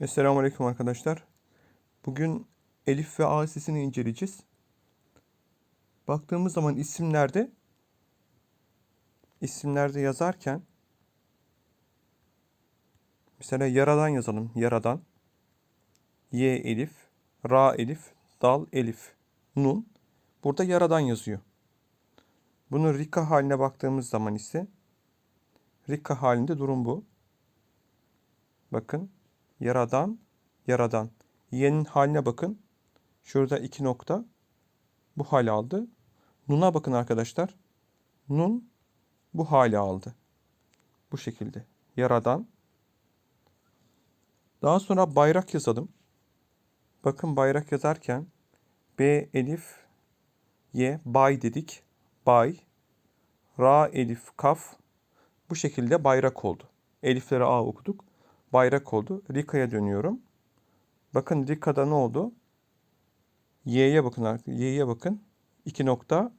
Esselamu Aleyküm arkadaşlar. Bugün Elif ve A sesini inceleyeceğiz. Baktığımız zaman isimlerde isimlerde yazarken mesela yaradan yazalım. Yaradan. Y Elif, Ra Elif, Dal Elif, Nun. Burada yaradan yazıyor. Bunun Rika haline baktığımız zaman ise Rika halinde durum bu. Bakın yaradan, yaradan. Y'nin haline bakın. Şurada iki nokta. Bu hali aldı. Nun'a bakın arkadaşlar. Nun bu hali aldı. Bu şekilde. Yaradan. Daha sonra bayrak yazalım. Bakın bayrak yazarken B elif Y bay dedik. Bay. Ra elif kaf. Bu şekilde bayrak oldu. Elifleri A okuduk bayrak oldu. Rika'ya dönüyorum. Bakın Rika'da ne oldu? Y'ye bakın. Y'ye bakın. İki nokta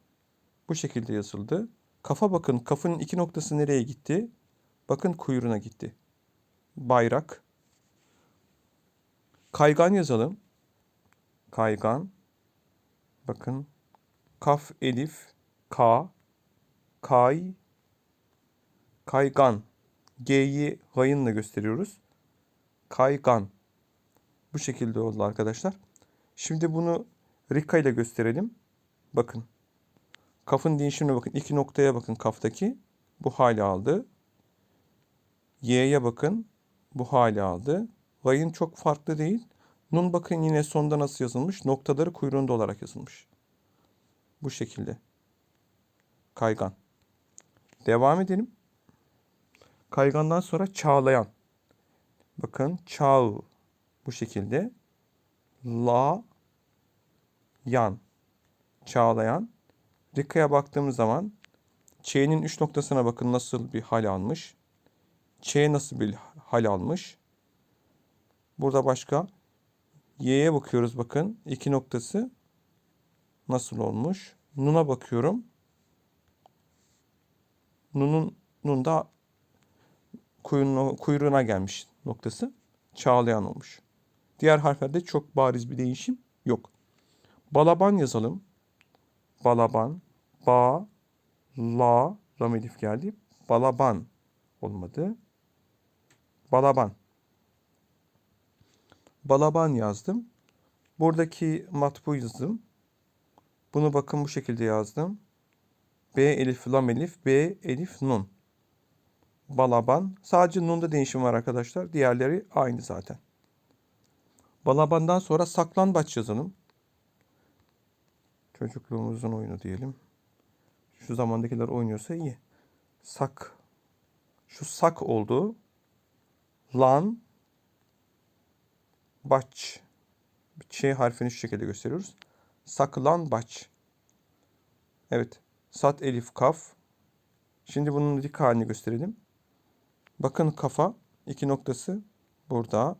bu şekilde yazıldı. Kafa bakın. Kafanın iki noktası nereye gitti? Bakın kuyruğuna gitti. Bayrak. Kaygan yazalım. Kaygan. Bakın. Kaf, elif, ka, kay, kaygan. G'yi gayınla gösteriyoruz. Kaygan. Bu şekilde oldu arkadaşlar. Şimdi bunu Rika ile gösterelim. Bakın. Kafın değişimine bakın. İki noktaya bakın kaftaki. Bu hali aldı. Y'ye bakın. Bu hali aldı. Gayın çok farklı değil. Nun bakın yine sonda nasıl yazılmış. Noktaları kuyruğunda olarak yazılmış. Bu şekilde. Kaygan. Devam edelim. Kaygandan sonra çağlayan. Bakın çağ bu şekilde. La yan. Çağlayan. Rika'ya baktığımız zaman Ç'nin üç noktasına bakın nasıl bir hal almış. Ç nasıl bir hal almış. Burada başka Y'ye bakıyoruz bakın. iki noktası nasıl olmuş. Nun'a bakıyorum. Nun'un Nun da kuyruğuna, kuyruğuna gelmiş noktası. Çağlayan olmuş. Diğer harflerde çok bariz bir değişim yok. Balaban yazalım. Balaban. Ba. La. Lam elif geldi. Balaban olmadı. Balaban. Balaban yazdım. Buradaki matbu yazdım. Bunu bakın bu şekilde yazdım. B elif lam elif B elif nun. Balaban. Sadece Nun'da değişim var arkadaşlar. Diğerleri aynı zaten. Balaban'dan sonra saklambaç yazalım. Çocukluğumuzun oyunu diyelim. Şu zamandakiler oynuyorsa iyi. Sak. Şu sak oldu. Lan. Baç. Ç harfini şu şekilde gösteriyoruz. Saklan baç. Evet. Sat elif kaf. Şimdi bunun dik halini gösterelim. Bakın kafa iki noktası burada.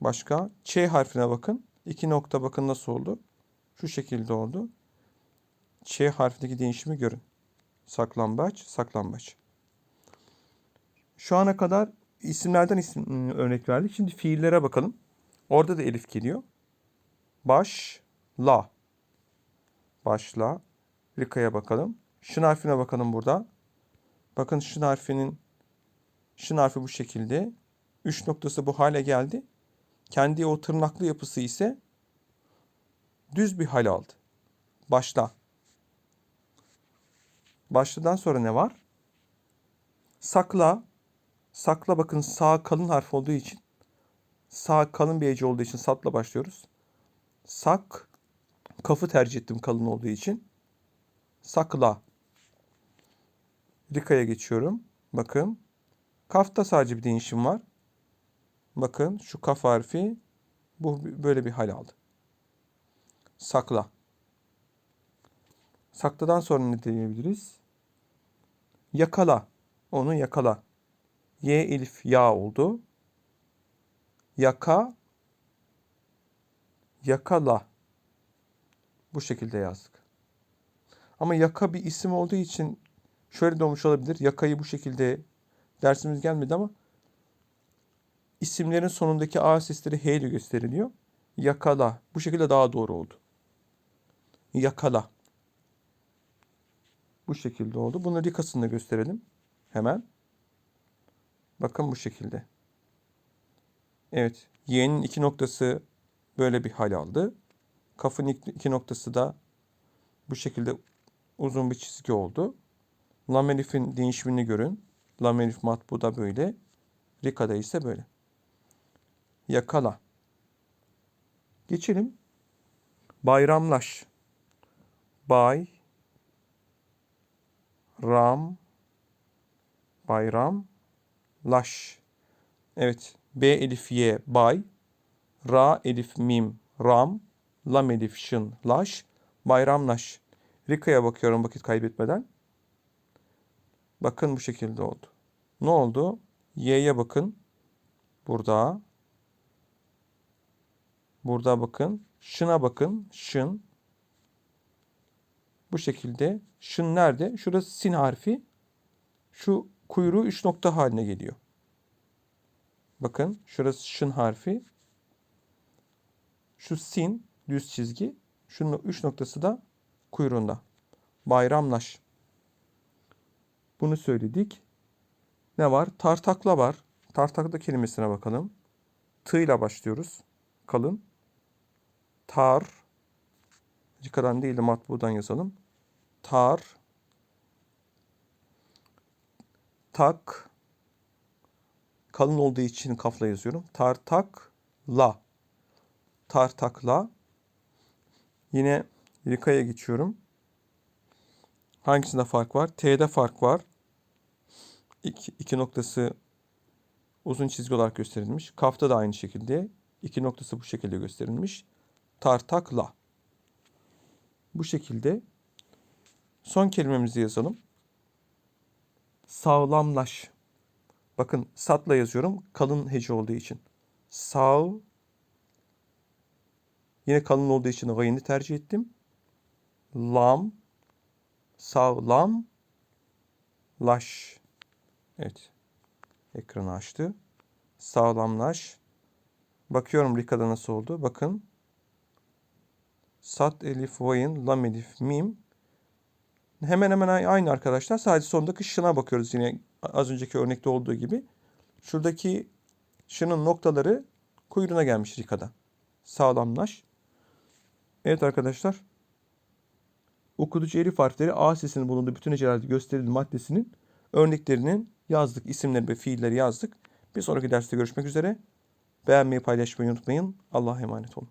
Başka Ç harfine bakın. İki nokta bakın nasıl oldu. Şu şekilde oldu. Ç harfindeki değişimi görün. Saklambaç, saklambaç. Şu ana kadar isimlerden isim ıı, örnek verdik. Şimdi fiillere bakalım. Orada da elif geliyor. Baş, la. Başla. Rika'ya bakalım. Şın harfine bakalım burada. Bakın şın harfinin Şın harfi bu şekilde. Üç noktası bu hale geldi. Kendi o tırnaklı yapısı ise düz bir hal aldı. Başla. Başladan sonra ne var? Sakla. Sakla bakın sağ kalın harf olduğu için sağ kalın bir ece olduğu için satla başlıyoruz. Sak kafı tercih ettim kalın olduğu için. Sakla. Rika'ya geçiyorum. Bakın Kafta sadece bir değişim var. Bakın şu kaf harfi bu böyle bir hal aldı. Sakla. Sakladan sonra ne diyebiliriz? Yakala. Onu yakala. Y elif ya oldu. Yaka. Yakala. Bu şekilde yazdık. Ama yaka bir isim olduğu için şöyle de olmuş olabilir. Yakayı bu şekilde dersimiz gelmedi ama isimlerin sonundaki A sesleri H ile gösteriliyor. Yakala. Bu şekilde daha doğru oldu. Yakala. Bu şekilde oldu. Bunu rikasını da gösterelim. Hemen. Bakın bu şekilde. Evet. Y'nin iki noktası böyle bir hal aldı. Kafın iki noktası da bu şekilde uzun bir çizgi oldu. Lam elifin değişimini görün. Lam elif matbu da böyle. Rika'da ise böyle. Yakala. Geçelim. Bayramlaş. Bay. Ram. Bayram. Laş. Evet. B elif Y bay. Ra elif mim ram. Lam elif şın laş. Bayramlaş. Rika'ya bakıyorum vakit kaybetmeden. Bakın bu şekilde oldu. Ne oldu? Y'ye bakın. Burada. Burada bakın. Şına bakın. Şın. Bu şekilde. Şın nerede? Şurası sin harfi. Şu kuyruğu 3 nokta haline geliyor. Bakın şurası şın harfi. Şu sin düz çizgi. Şunun 3 noktası da kuyruğunda. Bayramlaş. Bunu söyledik. Ne var? Tartakla var. Tartakla kelimesine bakalım. Tı ile başlıyoruz. Kalın. Tar. Cikadan değil de matbudan yazalım. Tar. Tak. Kalın olduğu için kafla yazıyorum. Tartakla. Tartakla. Yine Rika'ya geçiyorum. Hangisinde fark var? T'de fark var. İki, iki noktası uzun çizgi olarak gösterilmiş. Kafta da aynı şekilde. iki noktası bu şekilde gösterilmiş. Tartakla. Bu şekilde. Son kelimemizi yazalım. Sağlamlaş. Bakın satla yazıyorum. Kalın hece olduğu için. Sağ. Yine kalın olduğu için gayını tercih ettim. Lam. Sağlam. Laş. Evet. Ekranı açtı. Sağlamlaş. Bakıyorum Rika'da nasıl oldu. Bakın. Sat elif vayın lam elif mim. Hemen hemen aynı arkadaşlar. Sadece sondaki şına bakıyoruz yine az önceki örnekte olduğu gibi. Şuradaki şının noktaları kuyruğuna gelmiş Rika'da. Sağlamlaş. Evet arkadaşlar. Okutucu elif harfleri A sesinin bulunduğu bütün hecelerde gösterildi maddesinin örneklerinin yazdık. isimleri ve fiilleri yazdık. Bir sonraki derste görüşmek üzere. Beğenmeyi paylaşmayı unutmayın. Allah'a emanet olun.